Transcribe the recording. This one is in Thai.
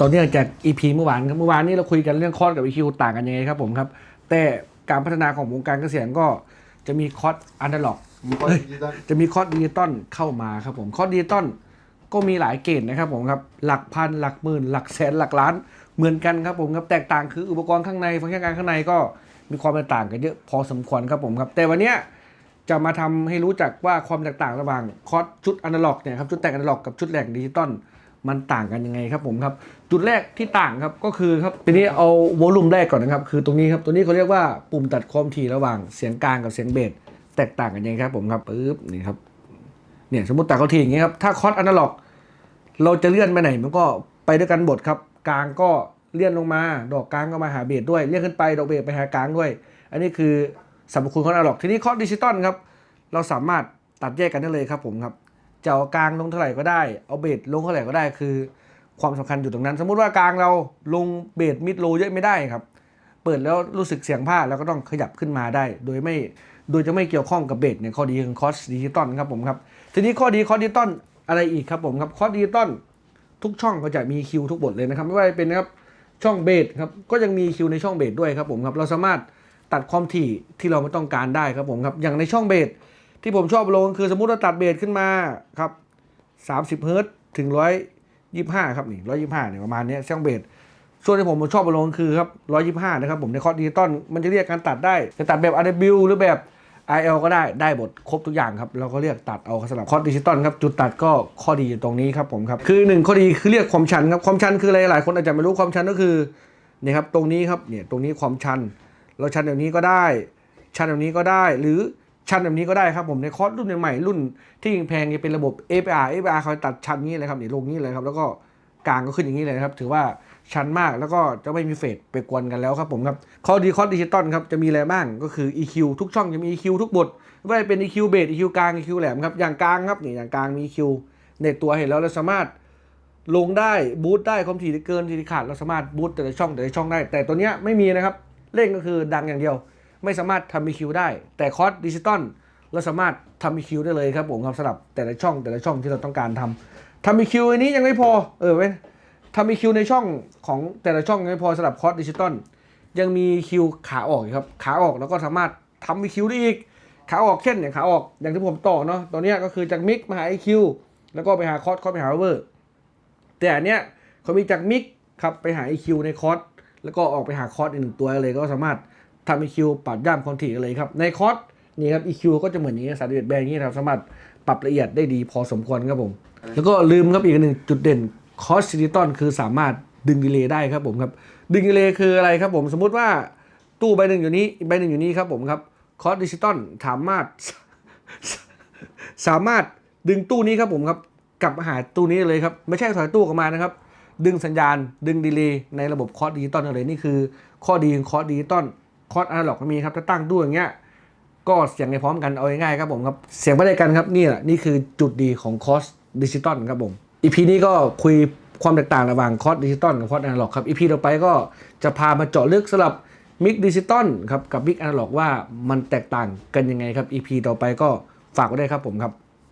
ต่อเนื่องจาก EP เมื่อวานครับเมื่อวานนี้เราคุยกันเรื่องคอร์สกับ EQ ต่างกันยังไงครับผมครับ แต่การพัฒนาของวงการเกษียณก็จะมีคอร์สอันเดอร์ล็อก มีข้อดิจิตอลจะมีคอร์สดิจิตอลเข้ามาครับผมคอร์สดิจิตอลก็มีหลายเกณฑ์นะครับผมครับ หลักพันหลักหมื่น หลักแสนหลักล้านเหมือนกันครับผมครับแตกต่างคืออุปกรณ์ข้างในฟังก์ชันการข้างในก็มีความแตกต่างกันเยอะพอสมควรครับผมครับ แต่วันเนี้ยจะมาทำให้รู้จักว่าความแตกต่างระหว่างคอร์สชุดอนาล็อกเนี่ยครับชุดแต่งอนาล็อกกับชุดแหลกดิจิตอล มันต่างกันยังไงครับผมครับ จุดแรกที่ต่างครับก็คือครับทีนี้เอาโวลูมแรกก่อนนะครับ คือตรงนี้ครับตัวนี้เขาเรียกว่าปุ่มตัดความถี่ระหว่างเสียงกลางกับเสียงเบสแตกต่างกันยังไงครับผมครับปึ๊บนี่ครับเนี่ยสมมติตัดเขาทีอย่างงี้ครับถ้าคอร์สอนาล็อก เราจะเลื่อนไปไหนมันก็ไปด้วยกันหมดครับกลางก็เลื่อนลงมา ดอกกลางก็มาหาเบสด้วยเลื่อนขึ้นไปดอกเบสไปหากลางด้วย อันนี้คือสรรพคุณของอนาล็อกทีนี้คอร์สดิจิตอลครับเราสามารถตัดแยกกันได้เลยครับผมครับ จะเอากลางลงเท่าไหร่ก็ได้ เอาเบสลงเท่าไหร่ก็ได้คือ ความสำคัญอยู่ตรงนั้น สมมุติว่ากลางเราลงเบสมิดโลเยอะไม่ได้ครับ เปิดแล้วรู้สึกเสียงผ้าแล้วก็ต้องขยับขึ้นมาได้ โดยไม่โดยจะไม่เกี่ยวข้องกับเบสเนี่ยข้อดีของคอร์สดิจิตอลครับผมครับทีนี้ข้อดีคอร์สดิจิตอลอะไรอีกครับผมครับคอร์สดิจิตอลทุกช่องก็จะมีคิวทุกบทเลยนะครับไม่ว่าจะเป็นนะครับช่องเบสครับก็ยังมีคิวในช่องเบสด้วยครับผมครับเราสามารถตัดความถี่ที่เราไม่ต้องการได้ครับผมครับอย่างในช่องเบส ที่ผมชอบลงคือสมมุติเราตัดเบสขึ้นมาครับ 30เฮิร์ตถึง 125 ครับนี่125เนี่ยประมาณนี้ยช่องเบสส่วนที่ผมชอบลงคือครับ 125 นะครับผมในคอร์สดิจิตอลมันจะเรียกการตัดได้ จะตัดแบบ RW หรือแบบ IL ก็ได้ได้หมดครบทุกอย่างครับเราก็เรียกตัดเอาสำหรับคอร์สดิจิตอลครับจุดตัดก็ข้อดีอยู่ตรงนี้ครับผมครับคือหนึ่งข้อดีคือเรียกความชันครับความชันคืออะไรหลายคนอาจจะไม่รู้ความชันก็คือเนี่ยครับตรงนี้ครับเนี่ยตรงนี้ความชัน เราชันแบบนี้ก็ได้ ชันแบบนี้ก็ได้หรือ ชั้นแบบนี้ก็ได้ครับผมในคอร์สรุ่นใหม่รุ่นที่แพงจะเป็นระบบ APR APR เขาตัดชั้นนี้เลยครับนี่ลงนี้เลยครับแล้วก็กลางก็ขึ้นอย่างนี้เลยครับ ถือว่าชั้นมากแล้วก็จะไม่มีเฟดไปกวนกันแล้วครับผมครับข้อดีคอร์สดิจิตอลครับจะมีอะไรบ้างก็คือ EQ ทุกช่องจะมี EQ ทุกบทไม่ว่าจะเป็น EQ เบส EQ กลาง EQ แหลมครับอย่างกลางครับนี่อย่างกลางมี EQ ในตัวเห็นแล้วเราสามารถลงได้บูตได้ความถี่เกินที่ขาดเราสามารถบูตแต่ละช่องแต่ละช่องได้ แต่ตัวเนี้ยไม่มีนะครับเล่นก็คือดังอย่างเดียว ไม่สามารถทำ EQ ได้ แต่คอร์สดิจิตอลเราสามารถทำ EQ ได้เลยครับผมครับสำหรับแต่ละช่องแต่ละช่องที่เราต้องการทำทำ EQ อันนี้ยังไม่พอเออเว้ยทำ EQ ในช่องของแต่ละช่องยังไม่พอสำหรับคอร์สดิจิตอลยังมี EQ ขาออกครับขาออกแล้วก็สามารถทำ EQ ได้อีกขาออกเช่นอย่างขาออกอย่างที่ผมต่อเนาะตอนนี้ก็คือจากมิกมาหา EQ แล้วก็ไปหาคอร์สคอร์สไปหาเวอร์แต่อันเนี้ยเขามีจากมิกครับไปหา EQ ในคอร์สแล้วก็ออกไปหาคอร์สอีกหนึ่งตัวเลยก็สามารถ ทำ EQ ปรับย่ามความถี่กันเลยครับ ในคอร์สนี่ครับ EQ ก็จะเหมือนอย่างนี้สามสิบเอ็ดแบรนด์นี้ครับสามารถปรับละเอียดได้ดีพอสมควรครับผม แล้วก็ลืมครับอีกหนึ่งจุดเด่นคอร์สดิจิตอลคือสามารถดึงดีเลย์ได้ครับผมครับ ดึงดีเลย์คืออะไรครับผมสมมุติว่าตู้ใบหนึ่งอยู่นี้อีกใบหนึ่งอยู่นี้ครับผมครับคอร์สดิจิตอลสามารถ สามารถดึงตู้นี้ครับผมครับกลับมาหาตู้นี้เลยครับไม่ใช่ถอยตู้กลับมานะครับ ดึงสัญญาณ ดึงดีเลย์ในระบบคอร์สดิจิตอลเลยนี่คือ ข้อดีของคอร์สดิจิตอล คอร์สอนาล็อกก็มีครับ ถ้าตั้งตู้อย่างเงี้ย ก็เสียงในพร้อมกันเอาง่ายๆครับผมครับ เสียงไม่ได้กันครับนี่แหละนี่คือจุดดีของคอร์สดิจิตอลครับผมอีพีนี้ก็คุยความแตกต่างระหว่างคอร์สดิจิตอลกับคอร์สอนาล็อกครับอีพีต่อไปก็จะพามาเจาะลึกสำหรับมิกดิจิตอลครับกับมิกอนาล็อกว่ามันแตกต่างกันยังไงครับอีพีต่อไปก็ฝากไว้ได้วยครับผมครับ